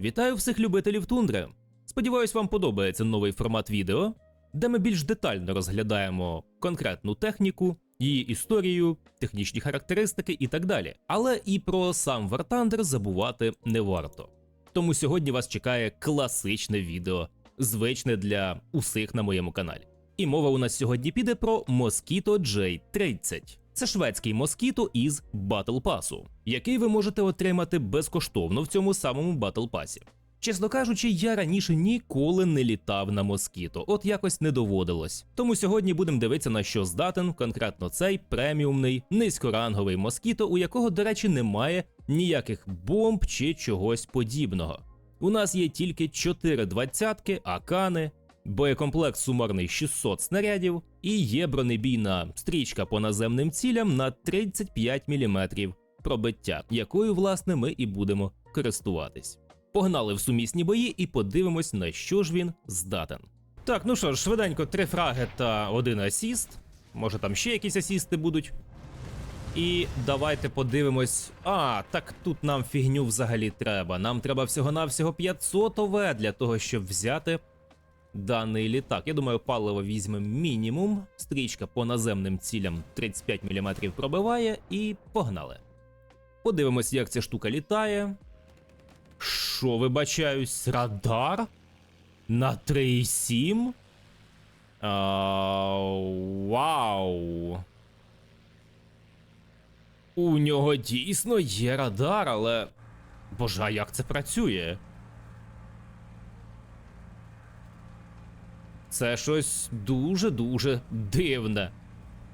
Вітаю всіх любителів тундри. Сподіваюсь, вам подобається новий формат відео, де ми більш детально розглядаємо конкретну техніку, її історію, технічні характеристики і так далі. Але і про сам War Thunder забувати не варто. Тому сьогодні вас чекає класичне відео, звичне для усіх на моєму каналі. І мова у нас сьогодні піде про Mosquito J30. Це шведський Mosquito із Battle Pass, який ви можете отримати безкоштовно в цьому самому Battle Pass. Чесно кажучи, я раніше ніколи не літав на Москіто, от якось не доводилось. Тому сьогодні будемо дивитися на що здатен конкретно цей преміумний низькоранговий Москіто, у якого, до речі, немає ніяких бомб чи чогось подібного. У нас є тільки 4 двадцятки, акани, боєкомплект сумарний 600 снарядів і є бронебійна стрічка по наземним цілям на 35 мм пробиття, якою, власне, ми і будемо користуватись. Погнали в сумісні бої і подивимось, на що ж він здатен. Так, ну що ж, швиденько, три фраги та один асіст. Може там ще якісь асісти будуть. І давайте подивимось. А, так тут нам фігню взагалі треба. Нам треба всього-навсього 500 ОВ для того, щоб взяти даний літак. Я думаю, паливо візьмемо мінімум. Стрічка по наземним цілям 35 мм пробиває, і погнали. Подивимось, як ця штука літає. Що вибачаюсь, радар? На 3,7? А, Вау. У нього дійсно є радар, але. Боже, а як це працює? Це щось дуже-дуже дивне.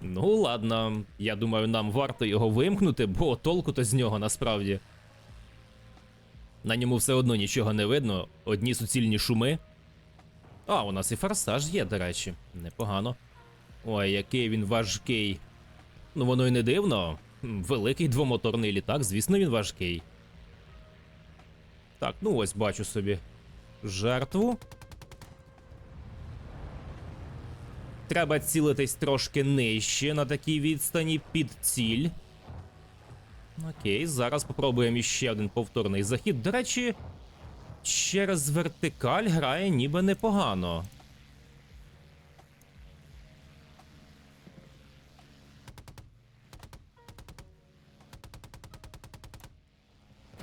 Ну, ладно, я думаю, нам варто його вимкнути, бо толку-то з нього насправді. На ньому все одно нічого не видно, одні суцільні шуми. А, у нас і форсаж є, до речі, непогано. Ой, який він важкий. Ну, воно й не дивно. Великий двомоторний літак, звісно, він важкий. Так, ну ось бачу собі жертву. Треба цілитись трошки нижче на такій відстані під ціль. Окей, зараз попробуємо іще один повторний захід. До речі, через вертикаль грає ніби непогано.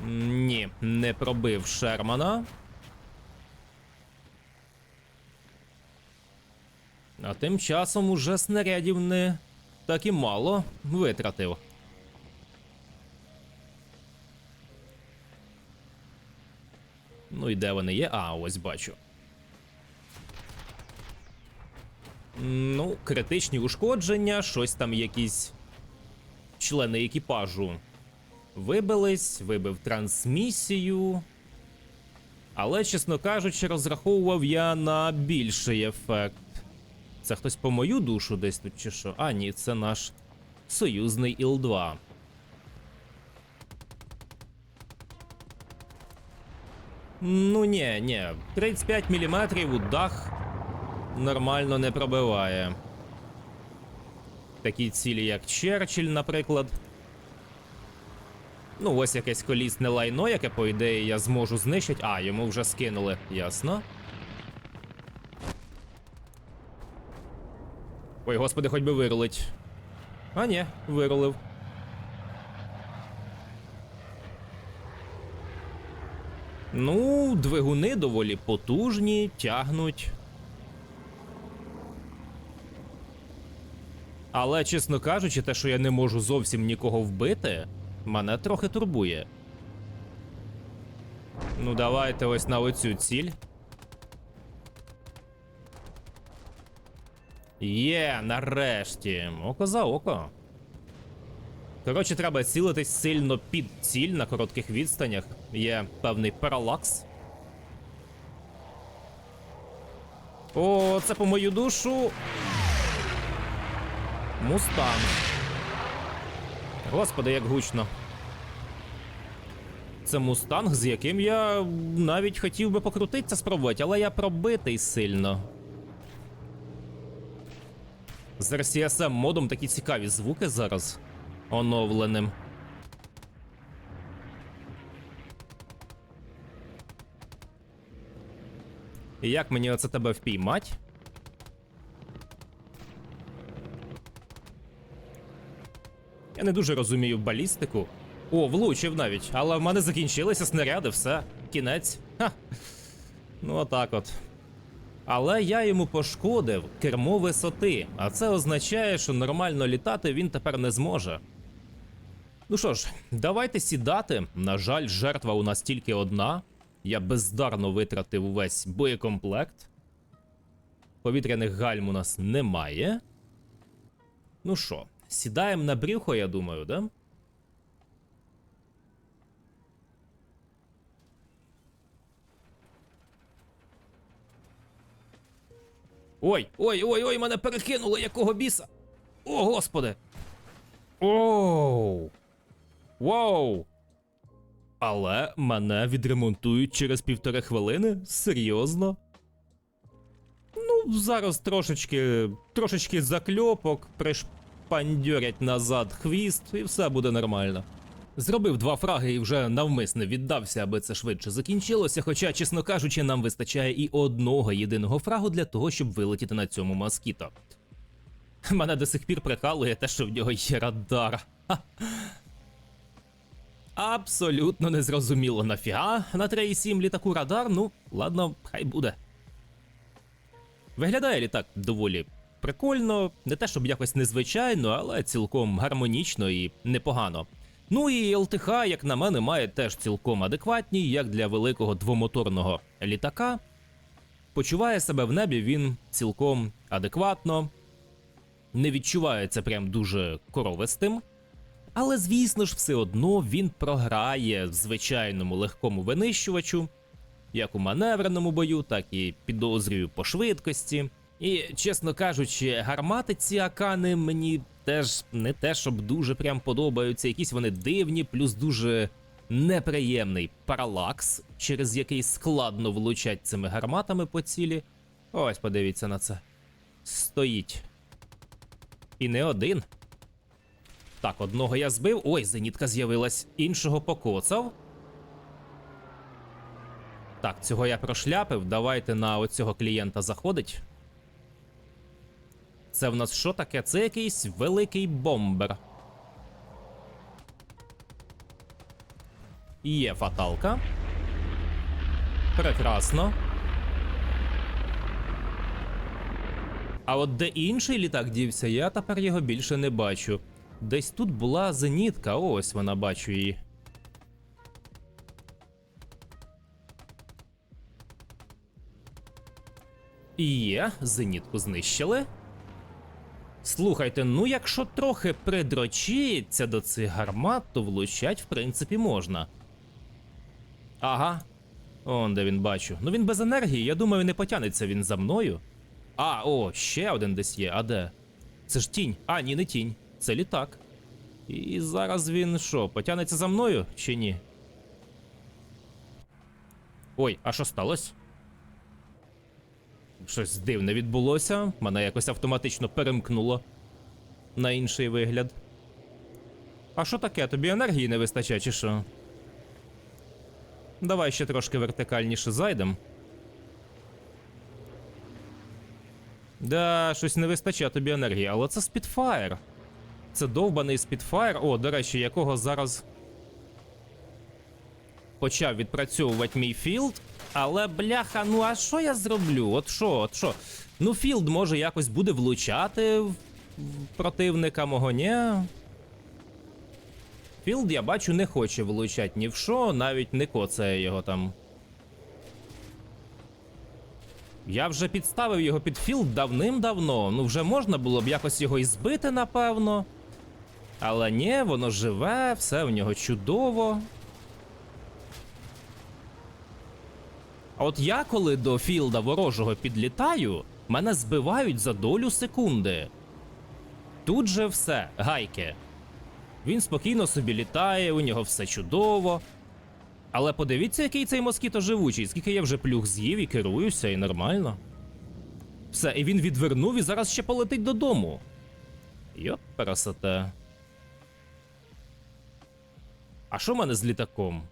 Ні, не пробив Шермана. А тим часом уже снарядів не так і мало витратив. Ну і де вони є? А, ось бачу. Ну, критичні ушкодження, щось там якісь члени екіпажу вибились, вибив трансмісію. Але, чесно кажучи, розраховував я на більший ефект. Це хтось по мою душу десь тут чи що? А, ні, це наш союзний Іл-2. Ну ні, ні, 35 мм у дах нормально не пробиває. Такі цілі, як Черчилль, наприклад. Ну, ось якесь колісне лайно, яке, по ідеї, я зможу знищити. А, йому вже скинули, ясно. Ой, господи, хоч би вирулить. А, ні, вирулив. Ну, двигуни доволі потужні, тягнуть. Але, чесно кажучи, те, що я не можу зовсім нікого вбити, мене трохи турбує. Ну, давайте ось на оцю ціль. Є, нарешті. Око за око. Коротше, треба цілитись сильно під ціль на коротких відстанях. Є певний паралакс. О, це по мою душу. Мустанг. Господи, як гучно. Це мустанг, з яким я навіть хотів би покрутитися спробувати, але я пробитий сильно. З RCSM модом такі цікаві звуки зараз оновленим. Як мені оце тебе впіймать? Я не дуже розумію балістику. О, влучив навіть, але в мене закінчилися снаряди, все, кінець. Ха. Ну, отак от. Але я йому пошкодив кермо висоти, а це означає, що нормально літати він тепер не зможе. Ну що ж, давайте сідати. На жаль, жертва у нас тільки одна. Я бездарно витратив увесь боєкомплект. Повітряних гальм у нас немає. Ну що, сідаємо на брюхо, я думаю, да? Ой, ой, ой, ой, мене перекинуло, якого біса. О, господи. Оу. Воу. Але мене відремонтують через півтори хвилини? Серйозно? Ну, зараз трошечки. трошечки закльопок, пришпандьорять назад хвіст, і все буде нормально. Зробив два фраги і вже навмисне віддався, аби це швидше закінчилося. Хоча, чесно кажучи, нам вистачає і одного єдиного фрагу для того, щоб вилетіти на цьому москіто. Мене до сих пір прикалує те, що в нього є радар. Абсолютно незрозуміло нафіга на 3,7 літаку радар, ну, ладно, хай буде. Виглядає літак доволі прикольно, не те щоб якось незвичайно, але цілком гармонічно і непогано. Ну і ЛТХ, як на мене, має теж цілком адекватні, як для великого двомоторного літака. Почуває себе в небі він цілком адекватно, не відчувається прям дуже коровистим. Але, звісно ж, все одно він програє в звичайному легкому винищувачу, як у маневреному бою, так і підозрюю по швидкості. І, чесно кажучи, гармати ці акани мені теж не те, щоб дуже прям подобаються. Якісь вони дивні, плюс дуже неприємний паралакс, через який складно влучать цими гарматами по цілі. Ось, подивіться на це. Стоїть. І не один. Так, одного я збив. Ой, зенітка з'явилась. Іншого покоцав. Так, цього я прошляпив. Давайте на оцього клієнта заходить. Це в нас що таке? Це якийсь великий бомбер. Є фаталка. Прекрасно. А от де інший літак дівся, я тепер його більше не бачу. Десь тут була зенітка, ось вона бачу її. І Є, зенітку знищили. Слухайте, ну якщо трохи придрочиться до цих гармат, то влучать, в принципі, можна. Ага. Он де він бачу. Ну він без енергії, я думаю, не потягнеться він за мною. А, о, ще один десь є. А де? Це ж тінь. А, ні, не тінь. Це літак. І зараз він що, потягнеться за мною чи ні? Ой, а що сталося? Щось дивне відбулося. Мене якось автоматично перемкнуло на інший вигляд. А що таке? Тобі енергії не вистачає, чи що? Давай ще трошки вертикальніше зайдем. Да, щось не вистачає тобі енергії, але це Spitfire. Це довбаний Spitfire. О, до речі, якого зараз почав відпрацьовувати мій філд. Але бляха, ну а що я зроблю? От що, от що? Ну, філд може якось буде влучати в противника мого, ні. Філд, я бачу, не хоче влучати ні в що, навіть не коцає його там. Я вже підставив його під філд давним-давно. Ну, вже можна було б якось його і збити, напевно. Але ні, воно живе, все в нього чудово. От я, коли до філда ворожого підлітаю, мене збивають за долю секунди. Тут же все, гайки. Він спокійно собі літає, у нього все чудово. Але подивіться, який цей москіто живучий, скільки я вже плюх з'їв і керуюся, і нормально. Все, і він відвернув і зараз ще полетить додому. Йоп, красота. А що в мене з літаком?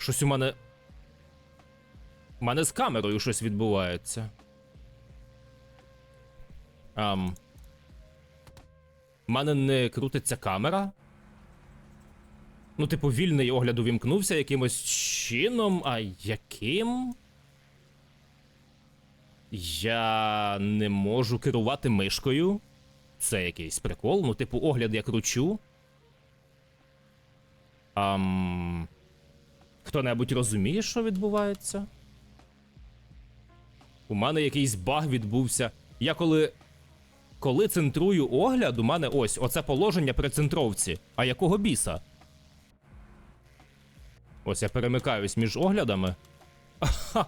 Щось у мене. У мене з камерою щось відбувається. Ам. У мене не крутиться камера. Ну, типу, вільний огляд увімкнувся якимось чином, а яким? Я не можу керувати мишкою. Це якийсь прикол. Ну, типу, огляд я кручу. Ам... Хто-небудь розуміє, що відбувається? У мене якийсь баг відбувся. Я коли. Коли центрую огляд, у мене ось оце положення при центровці. А якого біса? Ось я перемикаюсь між оглядами. Ага,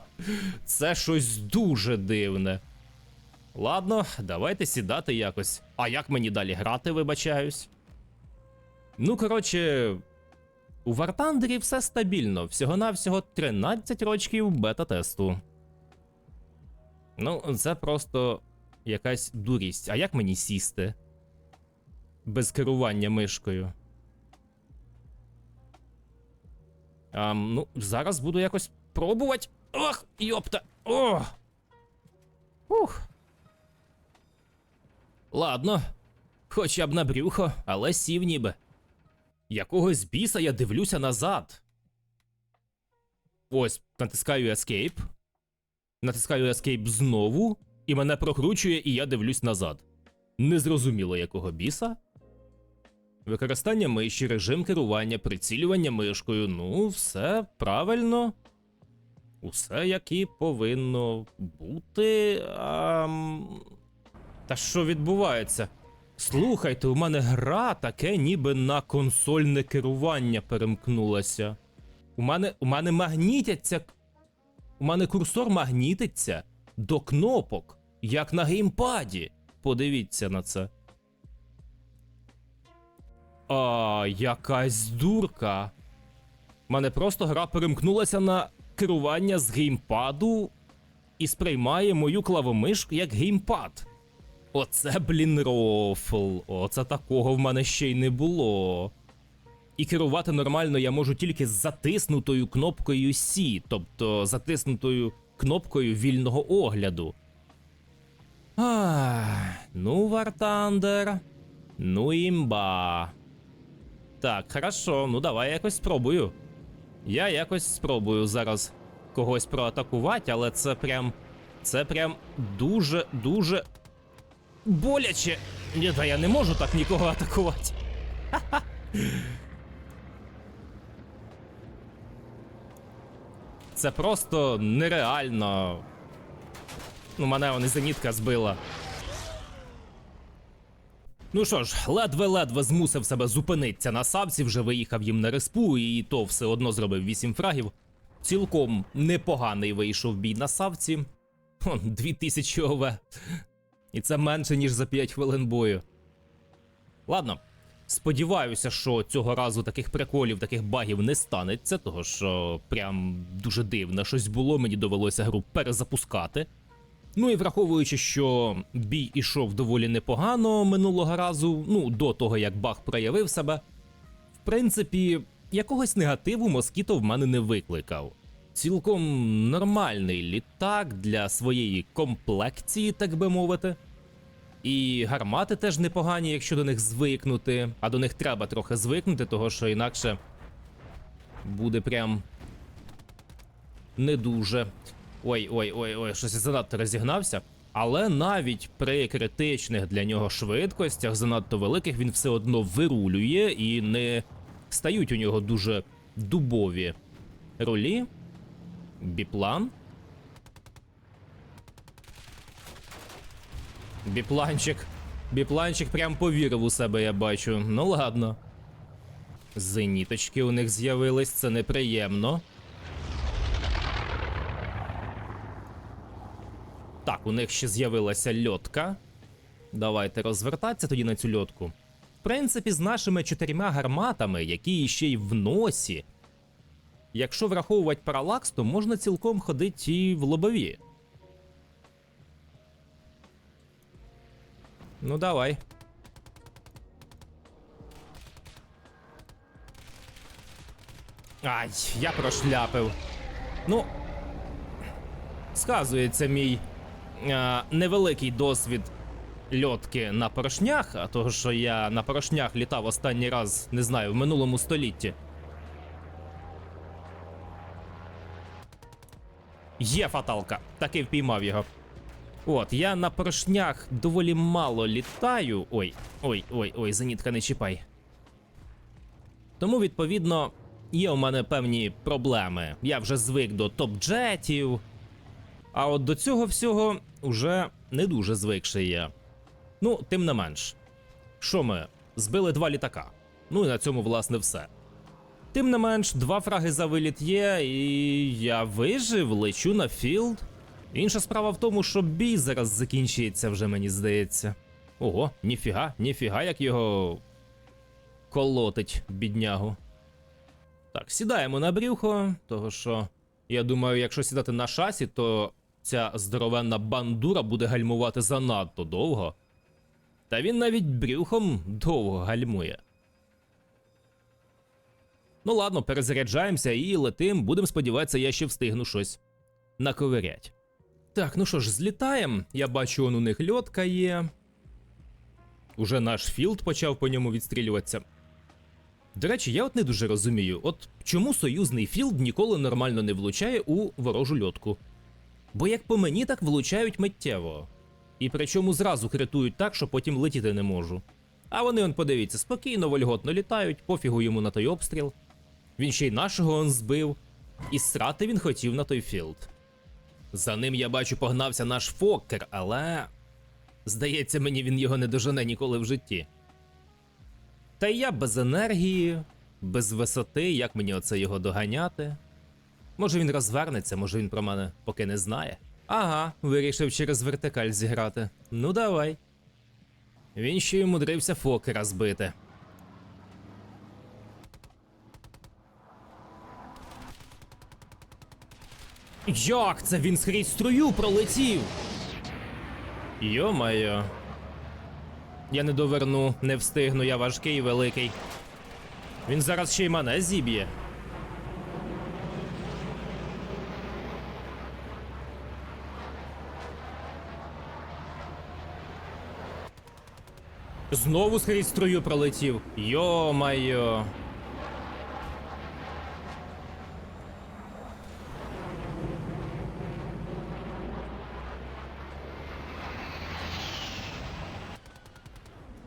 це щось дуже дивне. Ладно, давайте сідати якось. А як мені далі грати, вибачаюсь? Ну, коротше, у Вартандері все стабільно. Всього-навсього 13 рочків бета-тесту. Ну, це просто якась дурість. А як мені сісти? Без керування мишкою. А, ну, зараз буду якось пробувати. Ох, йопта. О! Ух. Ладно. Хоча б на брюхо, але сів ніби. Якогось біса я дивлюся назад. Ось, натискаю Escape. Натискаю Escape знову, і мене прокручує, і я дивлюсь назад. Незрозуміло якого біса. Використання миші, режим керування, прицілювання мишкою. Ну, все правильно. Усе як і повинно бути. Ам... Та що відбувається? Слухайте, у мене гра таке, ніби на консольне керування перемкнулася. У мене, у мене магнітяться. У мене курсор магнітиться до кнопок, як на геймпаді. Подивіться на це. А, якась дурка. У мене просто гра перемкнулася на керування з геймпаду і сприймає мою клавомишку як геймпад. Оце, блін, рофл. Оце такого в мене ще й не було. І керувати нормально я можу тільки з затиснутою кнопкою C, тобто затиснутою кнопкою вільного огляду. Ах, ну, Вартандер. Ну, імба. Так, хорошо, ну давай я якось спробую. Я якось спробую зараз когось проатакувати, але це прям. Це прям дуже, дуже боляче. Ні, та я не можу так нікого атакувати. Це просто нереально. Ну, мене вони зенітка збила. Ну що ж, ледве-ледве змусив себе зупинитися на савці, вже виїхав їм на респу, і то все одно зробив 8 фрагів. Цілком непоганий вийшов бій на савці. Хм, 2000 ОВ. І це менше, ніж за 5 хвилин бою. Ладно. Сподіваюся, що цього разу таких приколів, таких багів не станеться, того що прям дуже дивно щось було, мені довелося гру перезапускати. Ну і враховуючи, що бій ішов доволі непогано минулого разу, ну до того як баг проявив себе, в принципі, якогось негативу Москіто в мене не викликав. Цілком нормальний літак для своєї комплекції, так би мовити. І гармати теж непогані, якщо до них звикнути, а до них треба трохи звикнути, того що інакше буде прям не дуже. Ой, ой, ой, ой, щось я занадто розігнався. Але навіть при критичних для нього швидкостях, занадто великих, він все одно вирулює і не стають у нього дуже дубові ролі. Біплан. Біпланчик. Біпланчик прям повірив у себе, я бачу. Ну ладно. Зеніточки у них з'явились, це неприємно. Так, у них ще з'явилася льотка. Давайте розвертатися тоді на цю льотку. В принципі, з нашими чотирма гарматами, які ще й в носі. Якщо враховувати паралакс, то можна цілком ходити і в лобові. Ну, давай. Ай, я прошляпив. Ну. Сказується мій е, невеликий досвід льотки на поршнях, а того, що я на поршнях літав останній раз, не знаю, в минулому столітті. Є фаталка, таки впіймав його. От, я на поршнях доволі мало літаю. Ой, ой, ой, ой, зенітка не чіпай. Тому, відповідно, є у мене певні проблеми. Я вже звик до топ-джетів. А от до цього всього уже не дуже звикший я. Ну, тим не менш. Що ми? Збили два літака. Ну і на цьому, власне, все. Тим не менш, два фраги за виліт є, і я вижив, лечу на філд. Інша справа в тому, що бій зараз закінчується вже, мені здається. Ого, ніфіга, ніфіга, як його колотить, біднягу. Так, сідаємо на брюхо, того що я думаю, якщо сідати на шасі, то ця здоровенна бандура буде гальмувати занадто довго. Та він навіть брюхом довго гальмує. Ну ладно, перезаряджаємося і летим. Будемо сподіватися, я ще встигну щось наковирять. Так, ну що ж, злітаємо. Я бачу, он у них льотка є. Уже наш філд почав по ньому відстрілюватися. До речі, я от не дуже розумію, от чому союзний філд ніколи нормально не влучає у ворожу льотку. Бо як по мені, так влучають миттєво. І причому зразу критують так, що потім летіти не можу. А вони, он, подивіться, спокійно, вольготно літають, пофігу йому на той обстріл. Він ще й нашого он збив, і срати він хотів на той філд. За ним я бачу, погнався наш Фоккер, але. Здається, мені він його не дожене ніколи в житті. Та й я без енергії, без висоти, як мені оце його доганяти? Може він розвернеться, може він про мене поки не знає. Ага, вирішив через вертикаль зіграти. Ну давай. Він ще й умудрився Фокера збити. Як це він скрізь струю пролетів? Йо-майо. Я не доверну, не встигну, я важкий і великий. Він зараз ще й мене зіб'є. Знову скрізь струю пролетів. Йо-майо.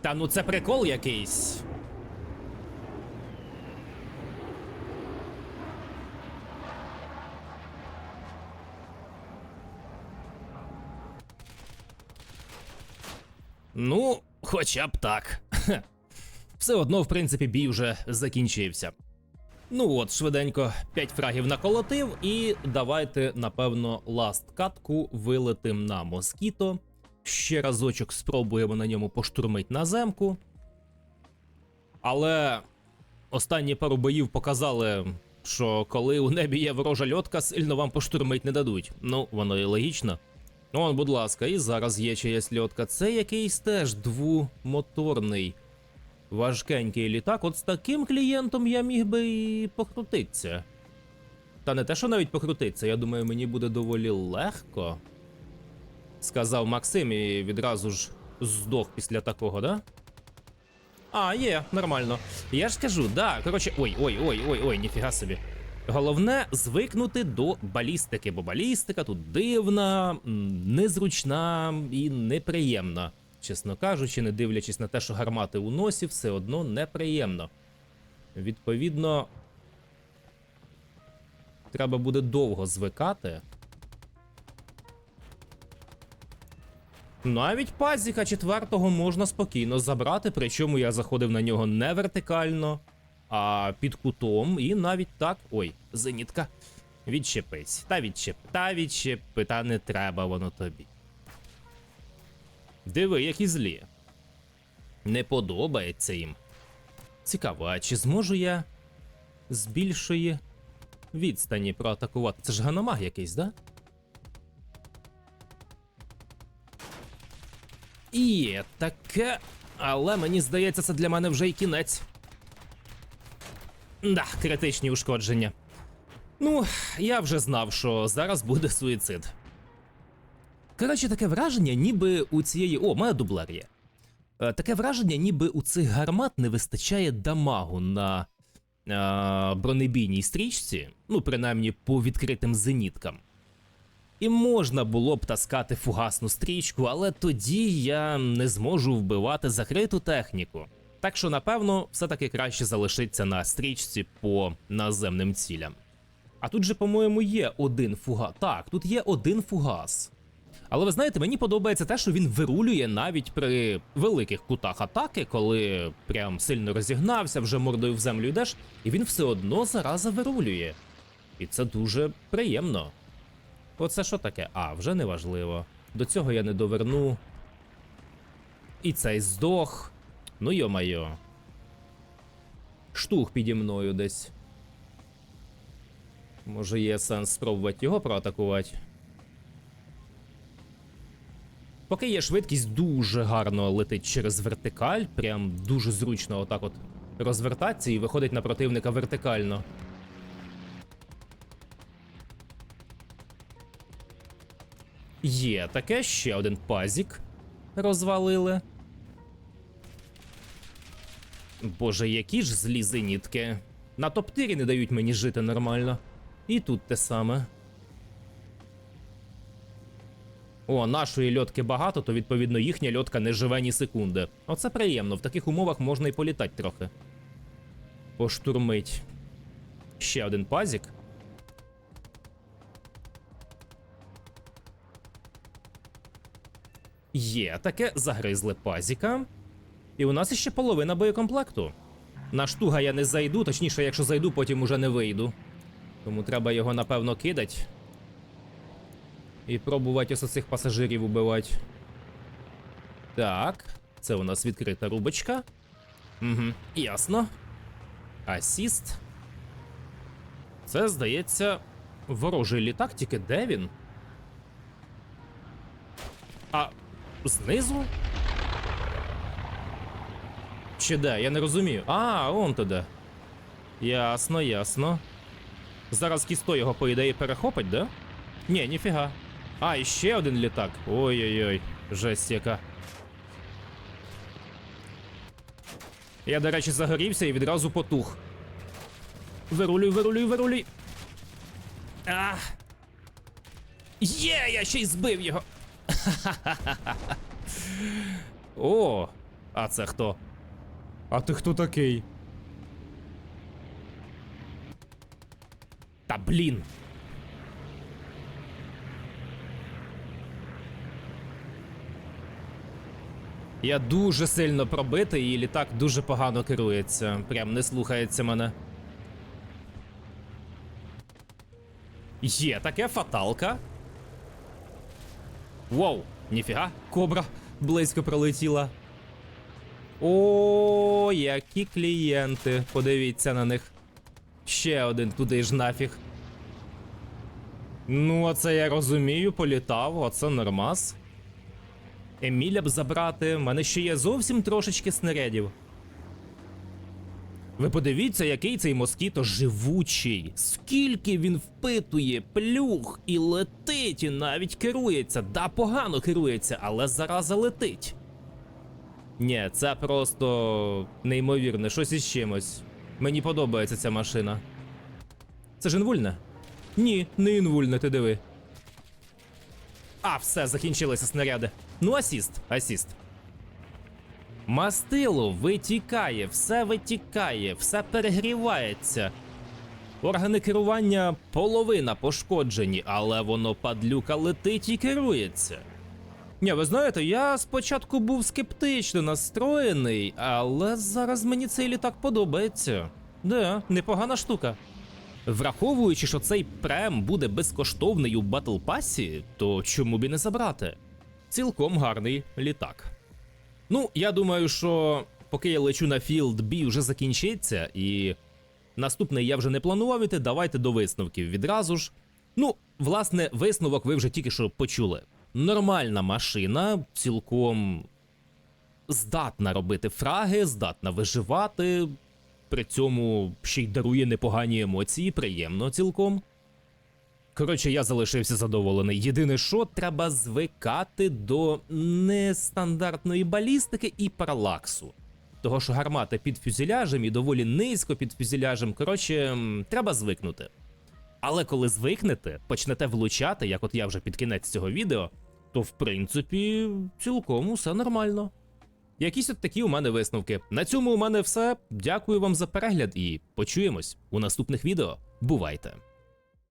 Та ну це прикол якийсь. Ну, хоча б так. Все одно, в принципі, бій вже закінчився. Ну от, швиденько 5 фрагів наколотив, і давайте, напевно, ласт катку вилетим на москіто. Ще разочок спробуємо на ньому поштурмить наземку. Але останні пару боїв показали, що коли у небі є ворожа льотка, сильно вам поштурмить не дадуть. Ну, воно і логічно. Он, будь ласка, і зараз є чиясь льотка. Це якийсь теж двомоторний важкенький літак. От з таким клієнтом я міг би і покрутитися. Та не те, що навіть покрутитися, я думаю, мені буде доволі легко. Сказав Максим і відразу ж здох після такого, да? А, є, нормально. Я ж кажу, да. Коротше, ой, ой, ой, ой, ой, ніфіга собі. Головне звикнути до балістики, бо балістика тут дивна, незручна і неприємна. Чесно кажучи, не дивлячись на те, що гармати у носі, все одно неприємно. Відповідно, треба буде довго звикати. Навіть пазіка четвертого можна спокійно забрати, причому я заходив на нього не вертикально, а під кутом, і навіть так. Ой, зенітка. Відчепись. Та відчеп. Та відчепи, та не треба воно тобі. Диви, які злі. Не подобається їм. Цікаво, а чи зможу я з більшої відстані проатакувати? Це ж ганомаг якийсь, да? Є таке, але мені здається, це для мене вже й кінець. Да, критичні ушкодження. Ну, я вже знав, що зараз буде суїцид. Коротше, таке враження, ніби у цієї. О, моя дублер є. Е, Таке враження, ніби у цих гармат не вистачає дамагу на е, бронебійній стрічці, ну, принаймні по відкритим зеніткам. І можна було б таскати фугасну стрічку, але тоді я не зможу вбивати закриту техніку. Так що, напевно, все-таки краще залишиться на стрічці по наземним цілям. А тут же, по-моєму, є один фугас. Так, тут є один фугас. Але ви знаєте, мені подобається те, що він вирулює навіть при великих кутах атаки, коли прям сильно розігнався, вже мордою в землю йдеш, і він все одно зараза вирулює. І це дуже приємно. Оце що таке? А, вже не важливо. До цього я не доверну. І цей здох. Ну йо-майо. Штух піді мною десь. Може є сенс спробувати його проатакувати. Поки є швидкість, дуже гарно летить через вертикаль, прям дуже зручно отак от розвертатися і виходить на противника вертикально. Є таке, ще один пазік розвалили. Боже, які ж злі зенітки. На топтирі не дають мені жити нормально. І тут те саме. О, нашої льотки багато, то відповідно їхня льотка не живе ні секунди. Оце приємно, в таких умовах можна і політати трохи. Поштурмить. Ще один пазік. Є таке, загризли пазіка. І у нас іще половина боєкомплекту. На штуга я не зайду, точніше, якщо зайду, потім уже не вийду. Тому треба його, напевно, кидати. І пробувати ось цих пасажирів убивати. Так, це у нас відкрита рубочка. Угу, ясно. Асіст. Це, здається, ворожий літак, тільки де він? А знизу? Чи де? Я не розумію. А, он туди. Ясно, ясно. Зараз кісто його, по ідеї, перехопить, да? Ні, ніфіга. А, і ще один літак. Ой-ой-ой, жесть яка. Я, до речі, загорівся і відразу потух. Вирулюй, вирулюй, вирулюй. А! Є, я ще й збив його. О, а це хто? А ти хто такий? Та блін. Я дуже сильно пробитий і літак дуже погано керується. Прям не слухається мене. Є таке фаталка. Воу, ніфіга, кобра близько пролетіла. О, які клієнти. Подивіться на них. Ще один туди ж нафіг. Ну, оце я розумію, політав, оце нормас. Еміля б забрати, в мене ще є зовсім трошечки снарядів. Ви подивіться, який цей москіто живучий. Скільки він впитує, плюх і летить, і навіть керується. Да, погано керується, але зараза летить. Ні, це просто неймовірне, щось із чимось. Мені подобається ця машина. Це ж інвульне? Ні, не інвульне, ти диви. А, все, закінчилися снаряди. Ну, асіст, асіст. Мастило витікає, все витікає, все перегрівається. Органи керування половина пошкоджені, але воно падлюка летить і керується. Ні, ви знаєте, я спочатку був скептично настроєний, але зараз мені цей літак подобається. Да, непогана штука. Враховуючи, що цей прем буде безкоштовний у Батл Пасі, то чому б і не забрати? Цілком гарний літак. Ну, я думаю, що поки я лечу на філд, бій вже закінчиться, і наступний я вже не планував іти, давайте до висновків відразу ж. Ну, власне, висновок ви вже тільки що почули. Нормальна машина, цілком здатна робити фраги, здатна виживати. при цьому ще й дарує непогані емоції, приємно цілком. Коротше, я залишився задоволений. Єдине, що треба звикати до нестандартної балістики і паралаксу. Того, що гармата під фюзеляжем і доволі низько під фюзеляжем. Коротше, треба звикнути. Але коли звикнете, почнете влучати, як от я вже під кінець цього відео, то в принципі цілком усе нормально. Якісь от такі у мене висновки. На цьому у мене все. Дякую вам за перегляд і почуємось у наступних відео. Бувайте!